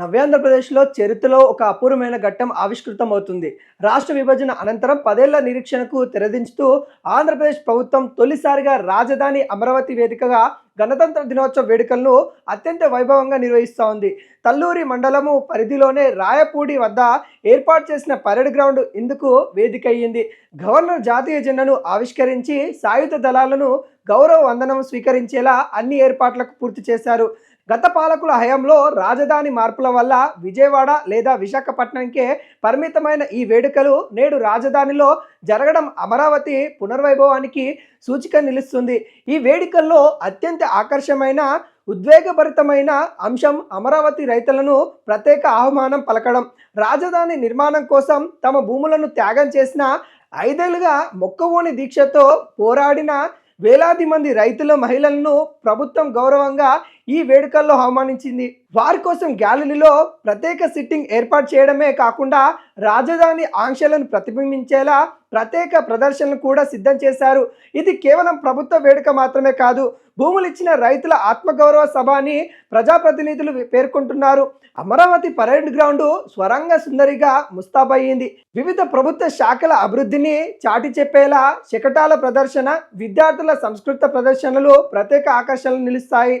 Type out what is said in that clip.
నవ్యాంధ్రప్రదేశ్లో చరిత్రలో ఒక అపూర్వమైన ఘట్టం ఆవిష్కృతం అవుతుంది రాష్ట్ర విభజన అనంతరం పదేళ్ళ నిరీక్షణకు తెరదించుతూ ఆంధ్రప్రదేశ్ ప్రభుత్వం తొలిసారిగా రాజధాని అమరావతి వేదికగా గణతంత్ర దినోత్సవ వేడుకలను అత్యంత వైభవంగా నిర్వహిస్తూ ఉంది. తల్లూరి మండలము పరిధిలోనే రాయపూడి వద్ద ఏర్పాటు చేసిన పరేడ్ గ్రౌండ్ ఇందుకు వేదిక అయ్యింది. గవర్నర్ జాతీయ జెండాను ఆవిష్కరించి సాయుధ దళాలను గౌరవ వందనం స్వీకరించేలా అన్ని ఏర్పాట్లకు పూర్తి చేశారు. గత పాలకుల హయాంలో రాజధాని మార్పుల వల్ల విజయవాడ లేదా విశాఖపట్నంకే పరిమితమైన ఈ వేడుకలు నేడు రాజధానిలో జరగడం అమరావతి పునర్వైభవానికి సూచిక నిలుస్తుంది. ఈ వేడుకల్లో అత్యంత ఆకర్షమైన ఉద్వేగభరితమైన అంశం అమరావతి రైతులను ప్రత్యేక ఆహ్వానం పలకడం. రాజధాని నిర్మాణం కోసం తమ భూములను త్యాగం చేసిన ఐదేళ్ళుగా మొక్కవోని దీక్షతో పోరాడిన వేలాది మంది రైతుల మహిళలను ప్రభుత్వం గౌరవంగా ఈ వేడుకల్లో అవమానించింది. వారి కోసం గ్యాలరీలో ప్రత్యేక సిట్టింగ్ ఏర్పాటు చేయడమే కాకుండా రాజధాని ఆంక్షలను ప్రతిబింబించేలా ప్రత్యేక ప్రదర్శనలు కూడా సిద్ధం చేశారు. ఇది కేవలం ప్రభుత్వ వేడుక మాత్రమే కాదు భూములు ఇచ్చిన రైతుల ఆత్మగౌరవ సభ అని ప్రజాప్రతినిధులు పేర్కొంటున్నారు. అమరావతి పరేడ్ గ్రౌండ్ స్వరంగ సుందరిగా ముస్తాబయ్యింది. వివిధ ప్రభుత్వ శాఖల అభివృద్ధిని చాటి చెప్పేలా శకటాల ప్రదర్శన విద్యార్థుల సంస్కృత ప్రదర్శనలు ప్రత్యేక ఆకర్షణలు నిలుస్తాయి.